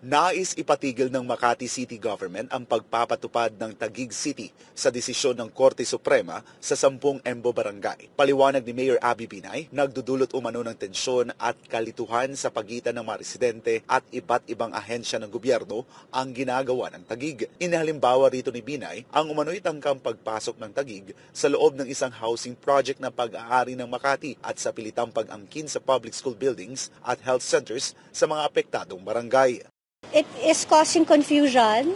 Nais ipatigil ng Makati City Government ang pagpapatupad ng Taguig City sa desisyon ng Korte Suprema sa sampung Embo Barangay. Paliwanag ni Mayor Abby Binay, nagdudulot umano ng tensyon at kalituhan sa pagitan ng mga residente at iba't ibang ahensya ng gobyerno ang ginagawa ng Taguig. Inahalimbawa rito ni Binay ang umano'y tangkang pagpasok ng Taguig sa loob ng isang housing project na pag-aari ng Makati at sa pilitang pag-angkin sa public school buildings at health centers sa mga apektadong barangay. It is causing confusion.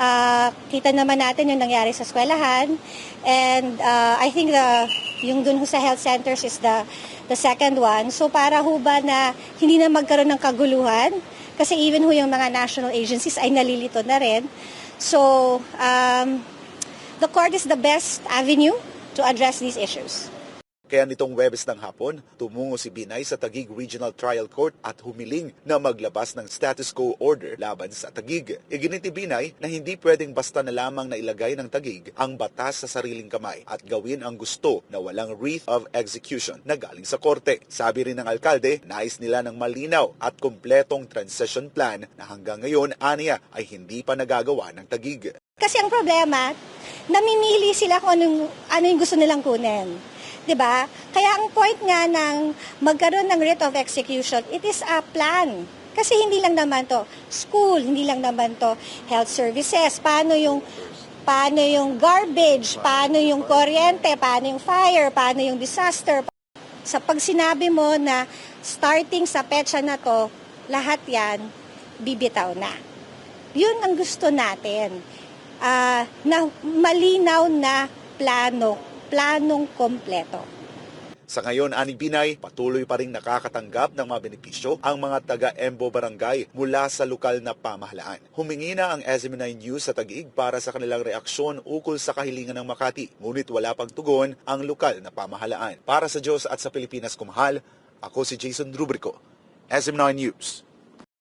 Ah, kita naman natin yung nangyari sa eskwelahan. And ah, I think the, yung dun sa health centers is the, the second one. So para ho ba na hindi na magkaroon ng kaguluhan, kasi even ho yung mga national agencies ay nalilito na rin. So um, the court is the best avenue to address these issues. Kaya nitong Webes ng hapon, tumungo si Binay sa Tagig Regional Trial Court at humiling na maglabas ng status quo order laban sa Tagig. Iginiti Binay na hindi pwedeng basta na lamang na ilagay ng Tagig ang batas sa sariling kamay at gawin ang gusto na walang wreath of execution na galing sa korte. Sabi rin ng alkalde, nais nila ng malinaw at kumpletong transition plan na hanggang ngayon aniya ay hindi pa nagagawa ng Tagig. Kasi ang problema, namimili sila kung anong, ano yung gusto nilang kunin. 'Di ba? Kaya ang point nga ng magkaroon ng writ of execution, it is a plan. Kasi hindi lang naman to school, hindi lang naman to health services, paano yung paano yung garbage, paano yung kuryente, paano yung fire, paano yung disaster. Sa pag sinabi mo na starting sa petsa na to, lahat yan bibitaw na. Yun ang gusto natin. Ah, na malinaw na plano, planong kompleto. Sa ngayon, Ani Binay, patuloy pa rin nakakatanggap ng mga benepisyo ang mga taga-Embo Barangay mula sa lokal na pamahalaan. Humingi na ang SM9 News sa Taguig para sa kanilang reaksyon ukol sa kahilingan ng Makati, ngunit wala pang tugon ang lokal na pamahalaan. Para sa Diyos at sa Pilipinas kumahal, ako si Jason Rubrico, SM9 News.